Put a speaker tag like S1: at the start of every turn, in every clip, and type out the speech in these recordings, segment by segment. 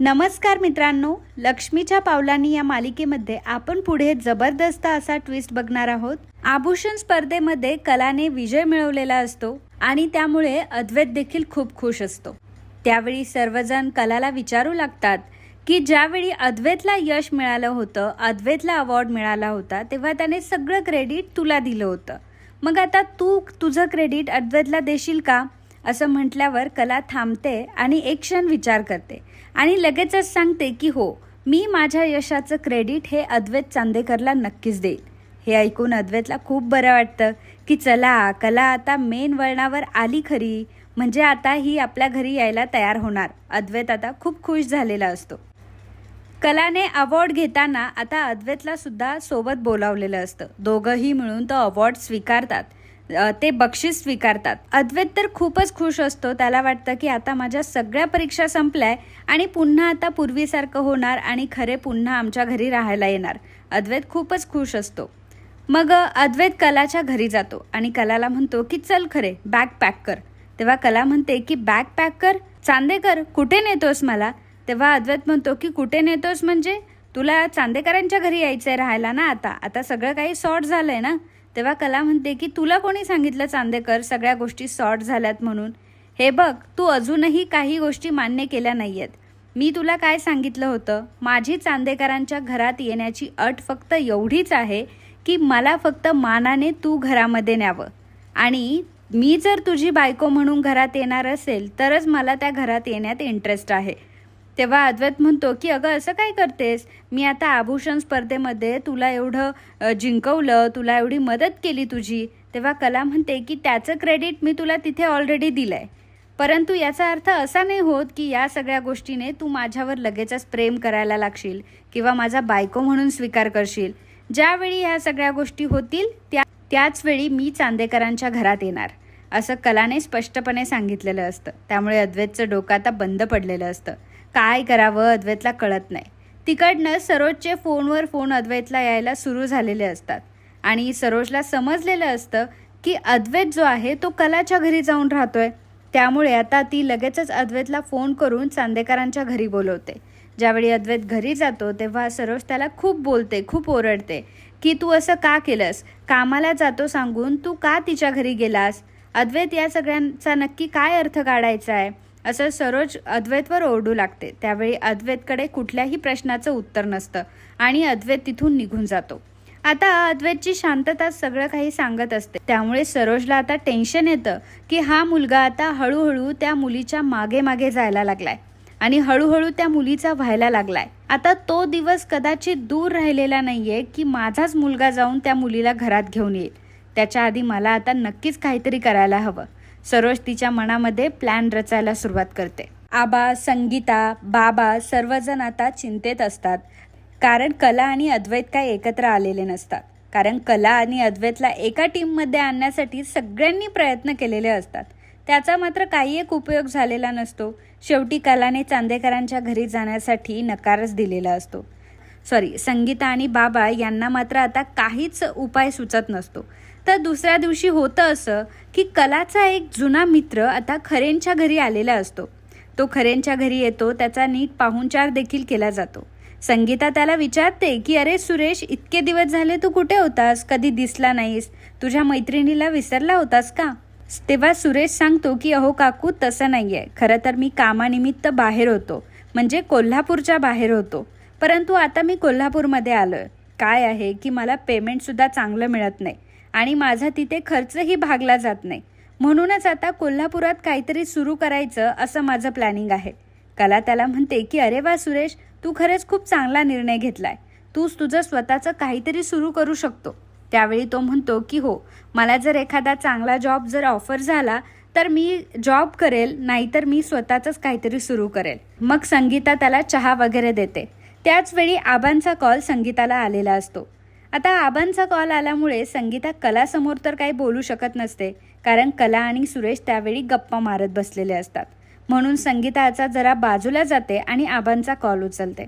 S1: नमस्कार मित्रांनो लक्ष्मीच्या पावलांनी या मालिकेमध्ये आपण पुढे जबरदस्त असा ट्विस्ट बघणार आहोत. आभूषण स्पर्धेमध्ये कलाने विजय मिळवलेला असतो आणि त्यामुळे अद्वैत देखील खूप खुश असतो. त्यावेळी सर्वजण कलाला विचारू लागतात की ज्यावेळी अद्वैतला यश मिळालं होतं अद्वैतला अवॉर्ड मिळाला होता तेव्हा त्याने सगळं क्रेडिट तुला दिलं होतं. मग आता तू तुझं क्रेडिट अद्वैतला देशील का? असं म्हटल्यावर कला थांबते आणि एक क्षण विचार करते. आणि लगेचच सांगते की हो मी माझ्या यशाचं क्रेडिट हे अद्वैत चांदेकरला नक्कीच देईल. हे ऐकून अद्वैतला खूप बरं वाटतं की चला कला आता मेन वळणावर आली खरी. म्हणजे आता ही आपल्या घरी यायला तयार होणार. अद्वैत आता खूप खुश झालेला असतो. कलाने अवॉर्ड घेताना आता अद्वैतला सुद्धा सोबत बोलावलेलं असतं. दोघंही मिळून तो अवॉर्ड स्वीकारतात. ते बक्षीस स्वीकारतात. अद्वैत तर खूपच खुश असतो. त्याला वाटतं की आता माझ्या सगळ्या परीक्षा संपल्या आणि पुन्हा आता पूर्वीसारखं होणार आणि खरे पुन्हा आमच्या घरी राहायला येणार. अद्वैत खूपच खुश असतो. मग अद्वैत कलाच्या घरी जातो आणि कलाला म्हणतो की चल खरे बॅग पॅक कर. तेव्हा कला म्हणते की बॅग पॅक कर? चांदेकर कुठे नेतोस मला? तेव्हा अद्वैत म्हणतो की कुठे नेतोस म्हणजे? तुला चांदेकरांच्या घरी यायचंय राहायला ना आता. आता सगळं काही सॉर्ट झालंय ना. तेव्हा कला म्हणते की तुला कोणी सांगितलं चांदेकर सगळ्या गोष्टी सॉर्ट झाल्यात म्हणून? हे बघ तू अजूनही काही गोष्टी मान्य केल्या नाही आहेत मी तुला काय सांगितलं होतं? माझी चांदेकरांच्या घरात येण्याची अट फक्त एवढीच आहे की मला फक्त मानाने तू घरामध्ये न्यावं. आणि मी जर तुझी बायको म्हणून घरात येणार असेल तरच मला त्या घरात येण्यात इंटरेस्ट आहे. तेव्हा अद्वैत म्हणतो की अगं असं काय करतेस? मी आता आभूषण स्पर्धेमध्ये तुला एवढं जिंकवलं तुला एवढी मदत केली तुझी. तेव्हा कला म्हणते की त्याचं क्रेडिट मी तुला तिथे ऑलरेडी दिलं आहे परंतु याचा अर्थ असा नाही होत की या सगळ्या गोष्टीने तू माझ्यावर लगेचच प्रेम करायला लागशील किंवा माझा बायको म्हणून स्वीकार करशील. ज्यावेळी ह्या सगळ्या गोष्टी होतील त्या त्याच वेळी मी चांदेकरांच्या घरात येणार असं कलाने स्पष्टपणे सांगितलेलं असतं. त्यामुळे अद्वैतचं डोकं आता बंद पडलेलं असतं. काय करावं अद्वैतला कळत नाही. तिकडनं सरोजचे फोनवर फोन अद्वैतला यायला सुरू झालेले असतात. आणि सरोजला समजलेलं असतं की अद्वैत जो आहे तो कलाच्या घरी जाऊन राहतोय. त्यामुळे आता ती लगेचच अद्वैतला फोन करून चांदेकरांच्या घरी बोलवते. ज्यावेळी अद्वैत घरी जातो तेव्हा सरोज त्याला खूप बोलते खूप ओरडते. की तू असं का केलंस? कामाला जातो सांगून तू का तिच्या घरी गेलास? अद्वैत या सगळ्यांचा नक्की काय अर्थ काढायचा आहे? असं सरोज अद्वैतवर ओरडू लागते. त्यावेळी अद्वैतकडे कुठल्याही प्रश्नाचं उत्तर नसतं आणि अद्वैत तिथून निघून जातो. आता अद्वैतची शांतता सगळं काही सांगत असते. त्यामुळे सरोजला आता टेन्शन येतं की हा मुलगा आता हळूहळू त्या मुलीच्या मागे मागे जायला लागलाय आणि हळूहळू त्या मुलीचा व्हायला लागलाय. आता तो दिवस कदाचित दूर राहिलेला नाहीये की माझाच मुलगा जाऊन त्या मुलीला घरात घेऊन येईल. त्याच्या आधी मला आता नक्कीच काहीतरी करायला हवं. सरोज तिच्या मनामध्ये प्लॅन रचायला सुरुवात करते. आबा संगीता बाबा सर्वजण आता चिंतेत असतात. कारण कला आणि अद्वैत काय एकत्र आलेले नसतात. कारण कला आणि अद्वैतला एका टीममध्ये आणण्यासाठी सगळ्यांनी प्रयत्न केलेले असतात. त्याचा मात्र काही एक उपयोग झालेला नसतो. शेवटी कलाने चांदेकरांच्या घरी जाण्यासाठी नकारच दिलेला असतो. सॉरी संगीता आणि बाबा यांना मात्र आता काहीच उपाय सुचत नसतो. तर दुसऱ्या दिवशी होतं असं की कलाचा एक जुना मित्र आता खरेंच्या घरी आलेला असतो. तो खरेंच्या घरी येतो त्याचा नीट पाहुणचार देखील केला जातो. संगीता त्याला विचारते की अरे सुरेश इतके दिवस झाले तू कुठे होतास? कधी दिसला नाहीस? तुझ्या मैत्रिणीला विसरला होतास का? तेव्हा सुरेश सांगतो की अहो काकू तसं नाही आहे खरं तर मी कामानिमित्त बाहेर होतो. म्हणजे कोल्हापूरच्या बाहेर होतो. परंतु आता मी कोल्हापूरमध्ये आलोय. काय आहे की मला पेमेंटसुद्धा चांगलं मिळत नाही आणि माझा तिथे खर्चही भागला जात नाही. म्हणूनच आता कोल्हापुरात काहीतरी सुरू करायचं असं माझं प्लॅनिंग आहे. कला त्याला म्हणते की अरे वा सुरेश तू खरंच खूप चांगला निर्णय घेतलाय. तूच तुझं स्वतःचं काहीतरी सुरू करू शकतो. त्यावेळी तो म्हणतो की हो मला जर एखादा चांगला जॉब जर ऑफर झाला तर मी जॉब करेल नाहीतर मी स्वतःचंच काहीतरी सुरू करेल. मग संगीता त्याला चहा वगैरे देते. त्याचवेळी आबांचा कॉल संगीताला आलेला असतो. आता आबांचा कॉल आल्यामुळे संगीता कलासमोर तर काही बोलू शकत नसते कारण कला आणि सुरेश त्यावेळी गप्पा मारत बसलेले असतात. म्हणून संगीताचा जरा बाजूला जाते आणि आबांचा कॉल उचलते.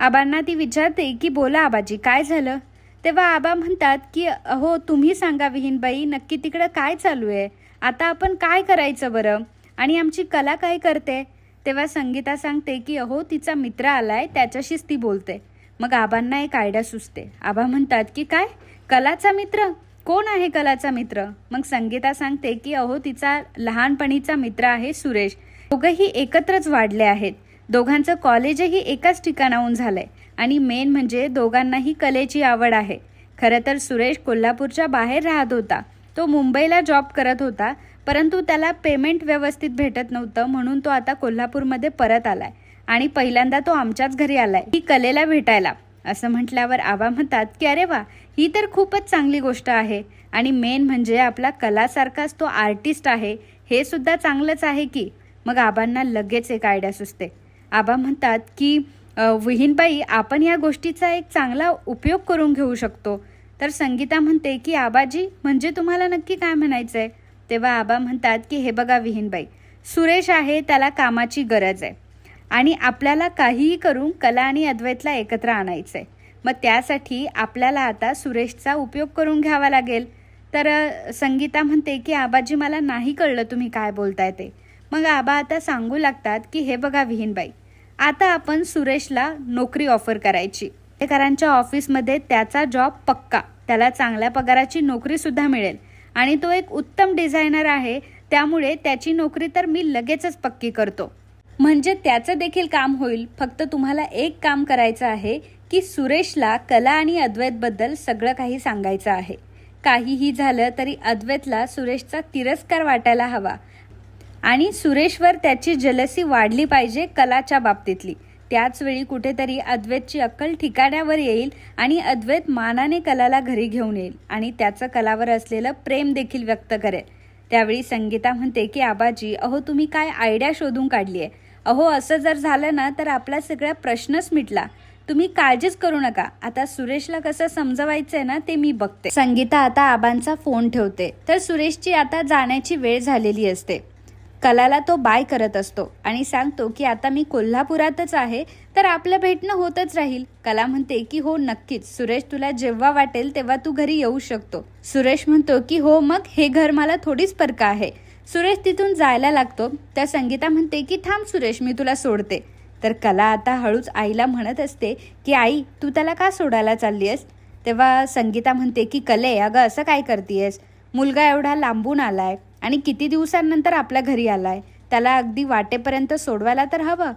S1: आबांना ती विचारते की बोला आबाजी काय झालं? तेव्हा आबा म्हणतात की अहो तुम्ही सांगा विहीनबाई नक्की तिकडं काय चालू आहे? आता आपण काय करायचं बरं? आणि आमची कला काय करते? तेव्हा संगीता सांगते की अहो तिचा मित्र आलाय त्याच्याशीच ती बोलते. मग आबांना एक आयडिया सुचते. आबा म्हणतात की काय? कलाचा मित्र? कोण आहे कलाचा मित्र? मग संगीता सांगते की अहो तिचा लहानपणीचा मित्र आहे सुरेश. दोघंही एकत्रच वाढले आहेत. दोघांचं कॉलेजही एकाच ठिकाणाहून झालंय. आणि मेन म्हणजे दोघांनाही कलेची आवड आहे. खरं तर सुरेश कोल्हापूरच्या बाहेर राहत होता. तो मुंबईला जॉब करत होता. परंतु त्याला पेमेंट व्यवस्थित भेटत नव्हतं म्हणून तो आता कोल्हापूरमध्ये परत आलाय. आणि पहिल्यांदा तो आमच्याच घरी आलाय. ही कलेला भेटायला. असं म्हटल्यावर आबा म्हणतात की अरे वा ही तर खूपच चांगली गोष्ट आहे. आणि मेन म्हणजे आपला कलासारखाच तो आर्टिस्ट आहे. हे सुद्धा चांगलंच आहे की. मग आबांना लगेच एक आयडिया सुचते. आबा म्हणतात की विहीनबाई आपण या गोष्टीचा एक चांगला उपयोग करून घेऊ शकतो. तर संगीता म्हणते की आबाजी म्हणजे तुम्हाला नक्की काय म्हणायचं आहे तेव्हा आबा म्हणतात की हे बघा विहीनबाई सुरेश आहे त्याला कामाची गरज आहे. आणि आपल्याला काहीही करून कला आणि अद्वैतला एकत्र आणायचं आहे मग त्यासाठी आपल्याला आता सुरेशचा उपयोग करून घ्यावा लागेल. तर संगीता म्हणते की आबाजी मला नाही कळलं तुम्ही काय बोलताय ते. मग आबा आता सांगू लागतात की हे बघा विहीनबाई आता आपण सुरेशला नोकरी ऑफर करायची. करांच्या ऑफिसमध्ये त्याचा जॉब पक्का. त्याला चांगल्या पगाराची नोकरीसुद्धा मिळेल. आणि तो एक उत्तम डिझायनर आहे. त्यामुळे त्याची नोकरी तर मी लगेचच पक्की करतो. म्हणजे त्याचं देखील काम होईल. फक्त तुम्हाला एक काम करायचं आहे की सुरेशला कला आणि अद्वैतबद्दल सगळं काही सांगायचं आहे. काहीही झालं तरी अद्वैतला सुरेशचा तिरस्कार वाटायला हवा. आणि सुरेशवर त्याची जलसी वाढली पाहिजे कलाच्या बाबतीतली. त्याच वेळी कुठेतरी अद्वैतची अक्कल ठिकाण्यावर येईल आणि अद्वैत मानाने कलाला घरी घेऊन येईल आणि त्याचं कलावर असलेलं प्रेम देखील व्यक्त करेल. त्यावेळी संगीता म्हणते की आबाजी अहो तुम्ही काय आयडिया शोधून काढली आहे अहो असं जर झालं ना तर आपला सगळा प्रश्नच मिटला. तुम्ही काळजीच करू नका. आता सुरेशला कसं समजवायचं आहे ना ते मी बघते. संगीता आता आबांचा फोन ठेवते. तर सुरेशची आता जाण्याची वेळ झालेली असते. कलाला तो बाय करत असतो आणि सांगतो की आता मी कोल्हापुरातच आहे तर आपलं भेटणं होतच राहील. कला म्हणते की हो नक्कीच. सुरेश तुला जेव्हा वाटेल तेव्हा तू घरी येऊ शकतो. सुरेश म्हणतो की हो मग हे घर मला थोडीच परका आहे. सुरेश तिथून जायला लागतो. त्या संगीता म्हणते की थांब सुरेश मी तुला सोडते. तर कला आता हळूच आईला म्हणत असते की आई तू त्याला का सोडायला चालली आहेस तेव्हा संगीता म्हणते की कले अगं असं काय करतीयस? मुलगा एवढा लांबून आलाय. आणि किती दिवसांनंतर आपल्या घरी आलाय? त्याला अगदी वाटेपर्यंत सोडवायला तर हवं.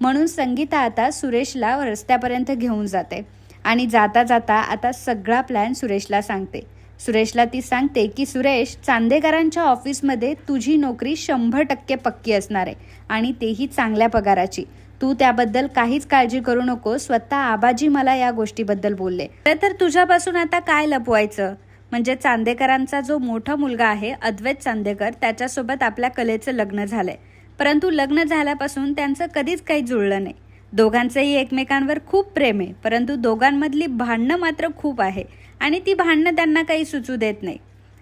S1: म्हणून संगीता आता सुरेशला रस्त्यापर्यंत घेऊन जाते. आणि जाता जाता आता सगळा प्लॅन सुरेशला सांगते. सुरेशला ती सांगते की सुरेश चांदेकरांच्या ऑफिसमध्ये तुझी नोकरी शंभर टक्के पक्की असणार आहे. आणि तेही चांगल्या पगाराची. तू त्याबद्दल काहीच काळजी करू नको. स्वतः आबाजी मला या गोष्टीबद्दल बोलले. तर तुझ्यापासून आता काय लपवायचं? म्हणजे चांदेकरांचा जो मोठा मुलगा आहे अद्वैत चांदेकर त्याच्यासोबत आपल्या कलेचं लग्न झालंय. परंतु लग्न झाल्यापासून त्यांचं कधीच काही जुळलं नाही. दोघांचंही एकमेकांवर खूप प्रेम आहे परंतु दोघांमधली भांडणं मात्र खूप आहे आणि ती भांडणं त्यांना काही सुचू देत नाही.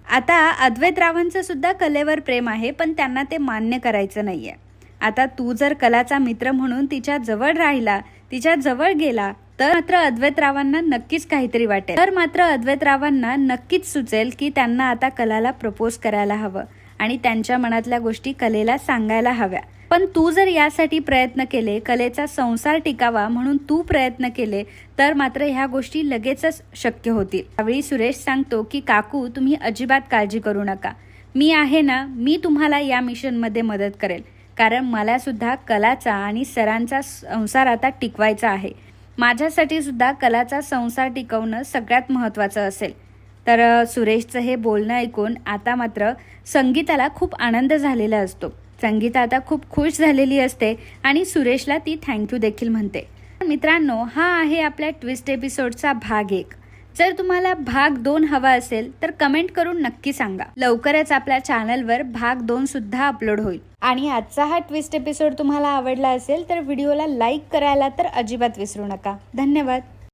S1: आता अद्वैत रावांचं सुद्धा कलेवर प्रेम आहे पण त्यांना ते मान्य करायचं नाही आहे आता तू जर कलाचा मित्र म्हणून तिच्या जवळ राहिला तिच्या जवळ गेला तर मात्र अद्वैतरावांना नक्कीच काहीतरी वाटेल. तर मात्र अद्वैतरावांना नक्कीच सुचेल की त्यांना आता कलाला प्रपोज करायला हवं आणि त्यांच्या मनातल्या गोष्टी कलेला सांगायला हव्या. पण तू जर यासाठी प्रयत्न केले कलेचा संसार टिकावा म्हणून तू प्रयत्न केले तर मात्र ह्या गोष्टी लगेचच शक्य होतील. त्यावेळी सुरेश सांगतो की काकू तुम्ही अजिबात काळजी करू नका. मी आहे ना मी तुम्हाला या मिशनमध्ये मदत करेल. कारण मला सुद्धा कलाचा आणि सरांचा संसार आता टिकवायचा आहे. माझ्यासाठी सुद्धा कलाचा संसार टिकवणं सगळ्यात महत्त्वाचं असेल. तर सुरेशचं हे बोलणं ऐकून आता मात्र संगीताला खूप आनंद झालेला असतो. संगीता आता खूप खुश झालेली असते आणि सुरेशला ती थँक्यू देखील म्हणते. मित्रांनो हा आहे आपल्या ट्विस्ट एपिसोडचा भाग एक. जर तुम्हाला भाग दोन हवा असेल तर कमेंट करून नक्की सांगा. लवकरच आपल्या चॅनलवर भाग दोन सुद्धा अपलोड होईल. आणि आजचा हा ट्विस्ट एपिसोड तुम्हाला आवडला असेल तर व्हिडिओला लाईक करायला तर अजिबात विसरू नका. धन्यवाद.